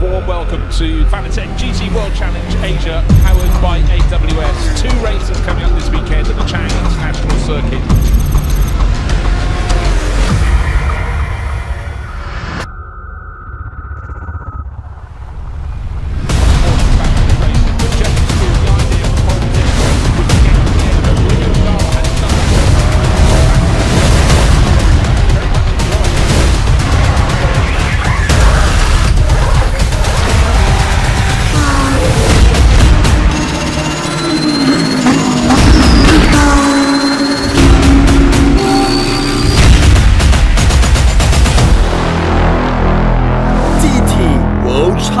warm welcome to Fanatec GT World Challenge Asia, powered by AWS. Two races coming up this weekend at the Chang International Circuit.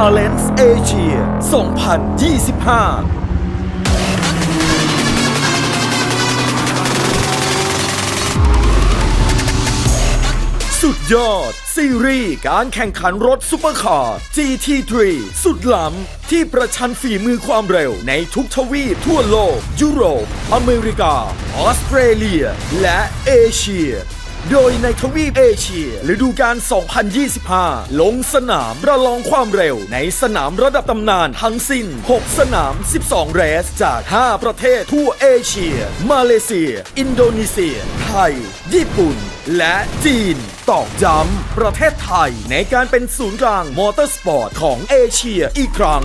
World Challenge Asia 2025สุดยอด ซีรีส์การแข่งขันรถซุปเปอร์คาร์ GT3 สุดล้ำ ที่ประชันฝีมือความเร็วในทุกทวีปทั่วโลก ยุโรป อเมริกา ออสเตรเลีย และเอเชีย โดยในทวีปเอเชียฤดูกาล 2025 ลงสนามประลองความเร็วในสนามระดับตำนานทั้งสิ้น 6 สนาม 12 เรส จาก 5 ประเทศทั่วเอเชีย มาเลเซีย อินโดนีเซีย ไทย ญี่ปุ่น และจีนตอกย้ำประเทศไทยในการเป็นศูนย์กลางมอเตอร์สปอร์ตของเอเชียอีกครั้ง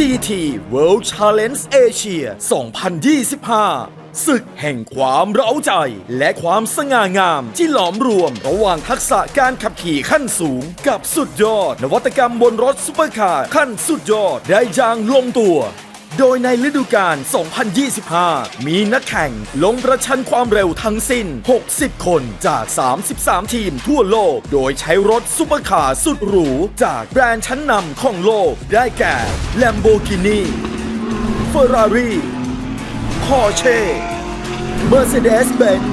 GT World Challenge Asia 2025 ศึกแห่งความเร้าใจและความสง่างามที่หลอมรวมระหว่างทักษะการขับขี่ขั้นสูง กับสุดยอด นวัตกรรมบนรถซุปเปอร์คาร์ขั้นสุดยอดได้อย่างลงตัว โดยในฤดูกาล 2025 มีนักแข่งลงประชันความเร็วทั้งสิ้น 60 คนจาก 33 ทีมทั่วโลก โดยใช้รถซุปเปอร์คาร์สุดหรู จากแบรนด์ชั้นนำของโลก ได้แก่ Lamborghini Ferrari Porsche Mercedes-Benz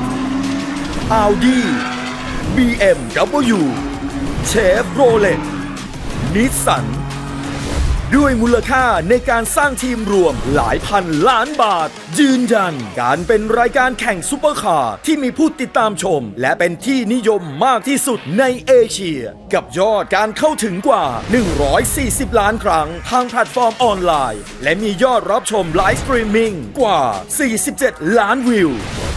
Audi BMW Chevrolet Nissan ด้วยมูลค่าในการสร้างทีมรวมหลายพันล้านบาท ยืนยัน การเป็นรายการแข่งซุปเปอร์คาร์ที่มีผู้ติดตามชม และเป็นที่นิยมมากที่สุดในเอเชีย กับยอดการเข้าถึงกว่า 140 ล้านครั้ง ทางแพลตฟอร์มออนไลน์ และมียอดรับชมไลฟ์สตรีมมิ่งกว่า 47 ล้านวิว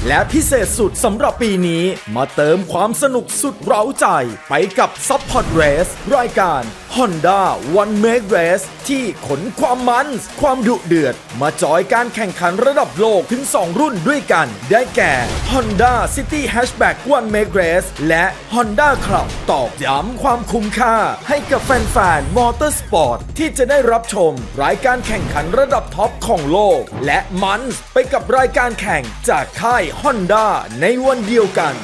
และพิเศษสุดสำหรับปีนี้ มาเติมความสนุกสุดเร้าใจ ไปกับ Support Race รายการ Honda One Make Race ที่ขนความมัน ความดุเดือด มาจอยการแข่งขันระดับโลกถึง 2 รุ่นด้วยกัน ได้แก่ Honda City Hatchback One Make Race และ Honda Club ตอกย้ำความคุ้มค่า ให้กับแฟนๆมอเตอร์สปอร์ตที่จะได้รับชม รายการแข่งขันระดับท็อปของโลก และมันไปกับรายการแข่งจากค่าย Honda ในวันเดียวกัน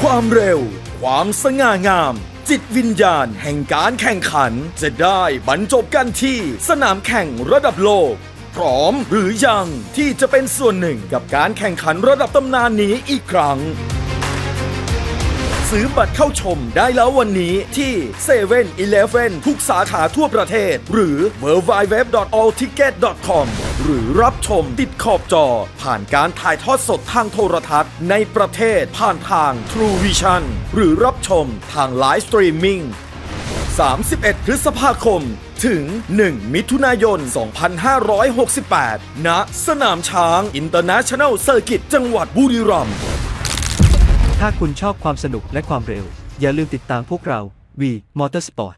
ความเร็ว ความสง่างาม จิตวิญญาณแห่งการแข่งขัน จะได้บรรจบกันที่สนามแข่งระดับโลก พร้อมหรือยังที่จะเป็นส่วนหนึ่งกับการแข่งขันระดับตำนานนี้อีกครั้ง ซื้อบัตรเข้าชมได้แล้ววันนี้ที่7 e เ e ่ e อเทุกสาขาทั่วประเทศ หรือ w w w a l l t i c k e t c o m หรือรับชมติดขอบจอ ผ่านการถ่ายทอดสดทางโทรทัศน์ ในประเทศผ่านทาง True Vision หรือรับชมทางไลฟ์สตรีมมิ่ง31 พฤษภาคม ถึง 1 มิถุนายน 2568 ณ สนามช้าง International Circuit จังหวัดบุรีรัมย์ ถ้าคุณชอบความสนุกและความเร็ว อย่าลืมติดตามพวกเรา V Motorsport